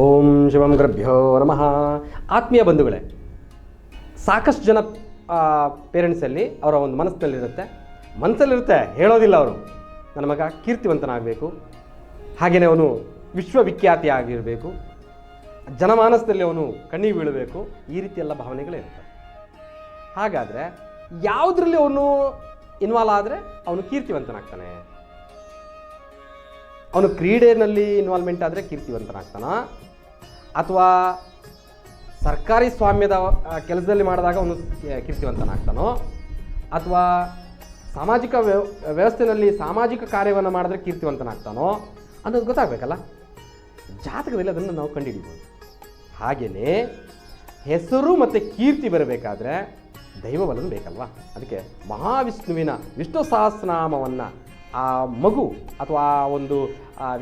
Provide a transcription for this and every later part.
ಓಂ ಶಿವಂ ಗ್ರಭ್ಯೋ ನಮಃ. ಆತ್ಮೀಯ ಬಂಧುಗಳೇ, ಸಾಕಷ್ಟು ಜನ ಪೇರೆಂಟ್ಸಲ್ಲಿ ಅವರ ಒಂದು ಮನಸ್ಸಿನಲ್ಲಿರುತ್ತೆ. ಮನಸ್ಸಲ್ಲಿರುತ್ತೆ ಹೇಳೋದಿಲ್ಲ ಅವರು. ನನ್ನ ಮಗ ಕೀರ್ತಿವಂತನಾಗಬೇಕು. ಹಾಗೆಯೇ ಅವನು ವಿಶ್ವವಿಖ್ಯಾತಿ ಆಗಿರಬೇಕು ಜನಮಾನಸದಲ್ಲಿ ಅವನು ಕಣ್ಣಿಗೆ ಬೀಳಬೇಕು. ಈ ರೀತಿ ಭಾವನೆಗಳಿರುತ್ತೆ ಹಾಗಾದರೆ, ಯಾವುದರಲ್ಲಿ ಅವನು ಇನ್ವಾಲ್ವ್ ಆದರೆ ಅವನು ಕೀರ್ತಿವಂತನಾಗ್ತಾನೆ? ಅವನು ಕ್ರೀಡೆಯಲ್ಲಿ ಇನ್ವಾಲ್ವ್ಮೆಂಟ್ ಆದರೆ ಕೀರ್ತಿವಂತನಾಗ್ತಾನ. ಅಥವಾ ಸರ್ಕಾರಿ ಸ್ವಾಮ್ಯದ ಕೆಲಸದಲ್ಲಿ ಮಾಡಿದಾಗ ಅವನು ಕೀರ್ತಿವಂತನಾಗ್ತಾನೋ? ಅಥವಾ ಸಾಮಾಜಿಕ ವ್ಯವ ವ್ಯವಸ್ಥೆಯಲ್ಲಿ ಸಾಮಾಜಿಕ ಕಾರ್ಯವನ್ನು ಮಾಡಿದ್ರೆ ಕೀರ್ತಿವಂತನಾಗ್ತಾನೋ? ಅನ್ನೋದು ಗೊತ್ತಾಗಬೇಕಲ್ಲ? ಜಾತಕದಲ್ಲಿ ಅದನ್ನು ನಾವು ಕಂಡುಹಿಡಿಬೋದು. ಹಾಗೆಯೇ ಹೆಸರು ಮತ್ತು ಕೀರ್ತಿ ಬರಬೇಕಾದ್ರೆ ದೈವಬಲನು ಬೇಕಲ್ವಾ? ಅದಕ್ಕೆ ಮಹಾವಿಷ್ಣುವಿನ ವಿಷ್ಣು ಸಹಸ್ರನಾಮವನ್ನು ಆ ಮಗು ಅಥವಾ ಆ ಒಂದು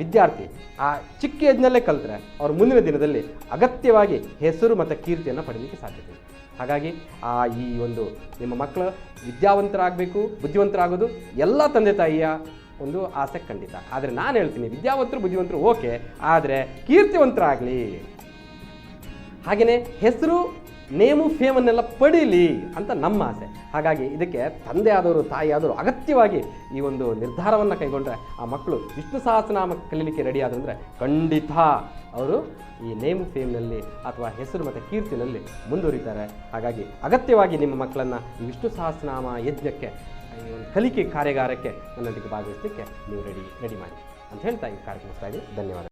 ವಿದ್ಯಾರ್ಥಿ ಆ ಚಿಕ್ಕ ಏಜ್ನಲ್ಲೇ ಕಲಿತ್ರೆ ಅವರು ಮುಂದಿನ ದಿನದಲ್ಲಿ ಅಗತ್ಯವಾಗಿ ಹೆಸರು ಮತ್ತು ಕೀರ್ತಿಯನ್ನು ಪಡೀಲಿಕ್ಕೆ ಸಾಧ್ಯತೆ. ಹಾಗಾಗಿ ಆ ಈ ಒಂದು ನಿಮ್ಮ ಮಕ್ಕಳು ವಿದ್ಯಾವಂತರಾಗಬೇಕು, ಬುದ್ಧಿವಂತರಾಗೋದು ಎಲ್ಲ ತಂದೆ ತಾಯಿಯ ಒಂದು ಆಸೆ ಖಂಡಿತ. ಆದರೆ ನಾನು ಹೇಳ್ತೀನಿ, ವಿದ್ಯಾವಂತರು, ಬುದ್ಧಿವಂತರು ಓಕೆ, ಆದರೆ ಕೀರ್ತಿವಂತರಾಗಲಿ. ಹಾಗೆಯೇ ಹೆಸರು, ನೇಮು, ಫೇಮನ್ನೆಲ್ಲ ಪಡೀಲಿ ಅಂತ ನಮ್ಮ ಆಸೆ. ಹಾಗಾಗಿ ಇದಕ್ಕೆ ತಂದೆ ಆದವರು ತಾಯಿ ಆದವರು ಅಗತ್ಯವಾಗಿ ಈ ಒಂದು ನಿರ್ಧಾರವನ್ನು ಕೈಗೊಂಡ್ರೆ ಆ ಮಕ್ಕಳು ವಿಷ್ಣು ಸಹಸ್ರನಾಮ ಕಲೀಲಿಕ್ಕೆ ರೆಡಿ ಆದ್ರು ಖಂಡಿತ ಅವರು ಈ ನೇಮು, ಫೇಮ್ನಲ್ಲಿ ಅಥವಾ ಹೆಸರು ಮತ್ತು ಕೀರ್ತಿನಲ್ಲಿ ಮುಂದುವರಿತಾರೆ. ಹಾಗಾಗಿ ಅಗತ್ಯವಾಗಿ ನಿಮ್ಮ ಮಕ್ಕಳನ್ನು ಈ ವಿಷ್ಣು ಸಹಸ್ರನಾಮ ಯಜ್ಞಕ್ಕೆ, ಈ ಒಂದು ಕಲಿಕೆ ಕಾರ್ಯಾಗಾರಕ್ಕೆ ನನ್ನೊಂದಿಗೆ ಭಾಗವಹಿಸಲಿಕ್ಕೆ ನೀವು ರೆಡಿ ರೆಡಿ ಮಾಡಿ ಅಂತ ಹೇಳ್ತಾ ಈ ಕಾರ್ಯಕ್ರಮ ಧನ್ಯವಾದ